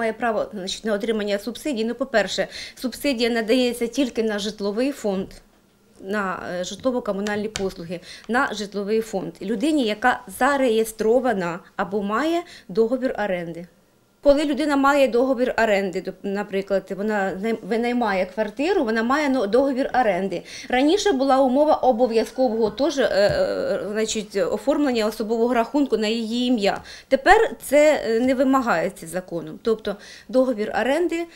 Має право значить, на отримання субсидій? Ну, по-перше, субсидія надається тільки на житловий фонд. На е, житлово-комунальні послуги на житловий фонд людині, яка зареєстрована або має договір оренди. Коли людина має договір оренди, наприклад, вона най- винаймає квартиру, вона має ну, договір оренди. Раніше була умова обов'язкового теж, е, е, значить, оформлення особового рахунку на її ім'я. Тепер це е, не вимагається законом. Тобто договір оренди.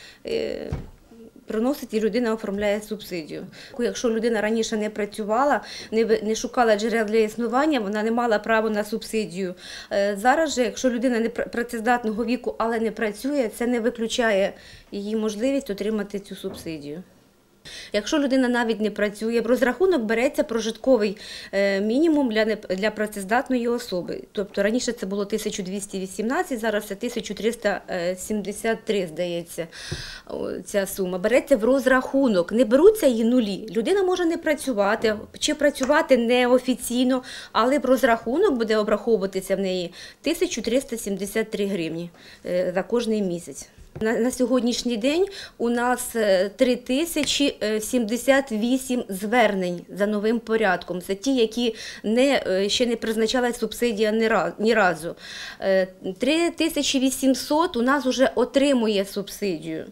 Приносить і людина оформляє субсидію. Якщо людина раніше не працювала, не шукала джерел для існування, вона не мала права на субсидію. Е, Зараз же, якщо людина не працездатного віку, але не працює, це не виключає її можливість отримати цю субсидію. Якщо людина навіть не працює, в розрахунок береться прожитковий е, мінімум для, для працездатної особи. Тобто раніше це було 1218, зараз це 1373, здається, ця сума. Береться в розрахунок, не беруться її нулі. Людина може не працювати чи працювати неофіційно, але в розрахунок буде обраховуватися в неї 1373 гривні е, за кожний місяць. На, на сьогоднішній день у нас е, 3078 звернень за новим порядком. Це ті, які не, е, ще не призначалась субсидія ні раз- ні разу. Е, 3800 у нас вже отримує субсидію.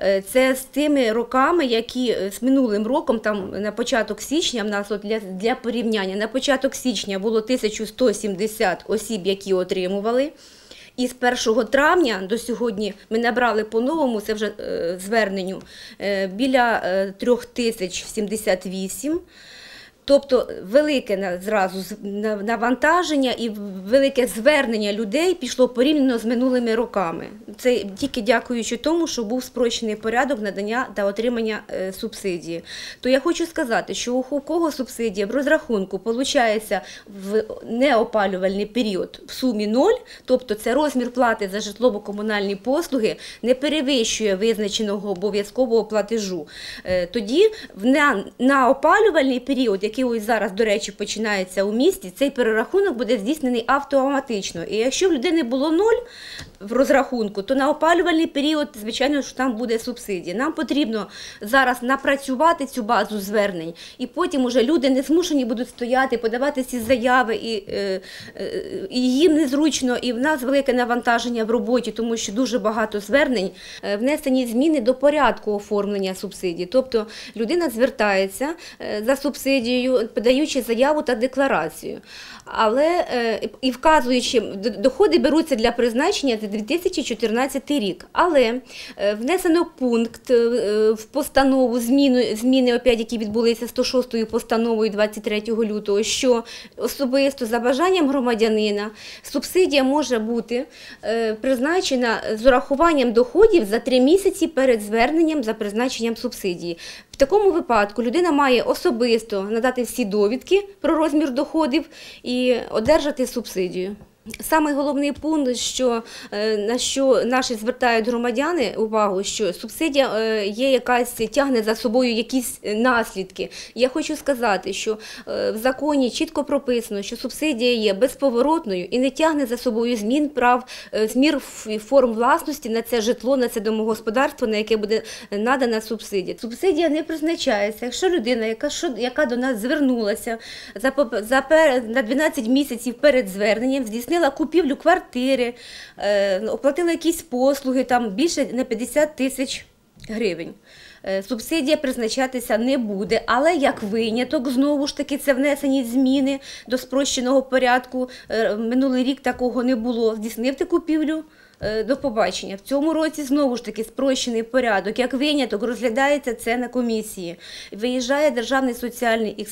Е, Це з тими роками, які е, з минулим роком, там на початок січня, в нас от для, для порівняння, на початок січня було 1170 осіб, які отримували. І з 1 травня до сьогодні ми набрали по-новому, це вже е, зверненню, е, біля е, 3078. Тобто велике зразу навантаження і велике звернення людей пішло порівняно з минулими роками. Це тільки дякуючи тому, що був спрощений порядок надання та отримання е, субсидії. То я хочу сказати, що у кого субсидія в розрахунку виходить в неопалювальний період в сумі ноль, тобто це розмір плати за житлово-комунальні послуги не перевищує визначеного обов'язкового платежу. Е, Тоді на опалювальний період, який ось зараз, до речі, починається у місті, цей перерахунок буде здійснений автоматично. І якщо в людини було ноль в розрахунку, то на опалювальний період, звичайно, що там буде субсидія. Нам потрібно зараз напрацювати цю базу звернень, і потім уже люди не змушені будуть стояти, подавати ці заяви, і, е, е, і їм незручно, і в нас велике навантаження в роботі, тому що дуже багато звернень е, внесені зміни до порядку оформлення субсидій. Тобто людина звертається за субсидією, подаючи заяву та декларацію. Але е, і вказуючи, доходи беруться для призначення за 2014 рік. Але е, внесено пункт е, в постанову зміну, зміни, опять, які відбулися 106 постановою 23 лютого, що особисто за бажанням громадянина субсидія може бути призначена з урахуванням доходів за три місяці перед зверненням за призначенням субсидії. Такому випадку людина має особисто надати всі довідки про розмір доходів і одержати субсидію. Самий головний пункт, що е, на що наші звертають громадяни увагу, що субсидія е, є якась тягне за собою якісь е, наслідки. Я хочу сказати, що в законі чітко прописано, що субсидія є безповоротною і не тягне за собою змін прав, змір форм власності на це житло, на це домогосподарство, на яке буде надана субсидія. Субсидія не призначається, якщо людина, яка що яка до нас звернулася за за на 12 місяців перед зверненням, здійснила купівлю квартири, е, оплатила якісь послуги, там більше на 50 тисяч гривень. Е, Субсидія призначатися не буде, але як виняток, знову ж таки, це внесені зміни до спрощеного порядку. Е, Минулий рік такого не було. Здійснив ти купівлю. Е, До побачення. В цьому році знову ж таки спрощений порядок. Як виняток розглядається це на комісії. Виїжджає державний соціальний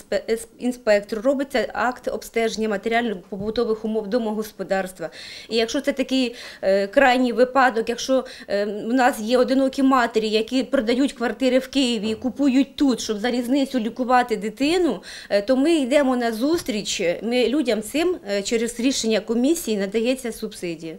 інспектор, робиться акт обстеження матеріально-побутових умов домогосподарства. І якщо це такий е, крайній випадок, якщо е, у нас є одинокі матері, які продають квартири в Києві і купують тут, щоб за різницю лікувати дитину, е, то ми йдемо на зустріч. Ми людям цим е, через рішення комісії надається субсидія.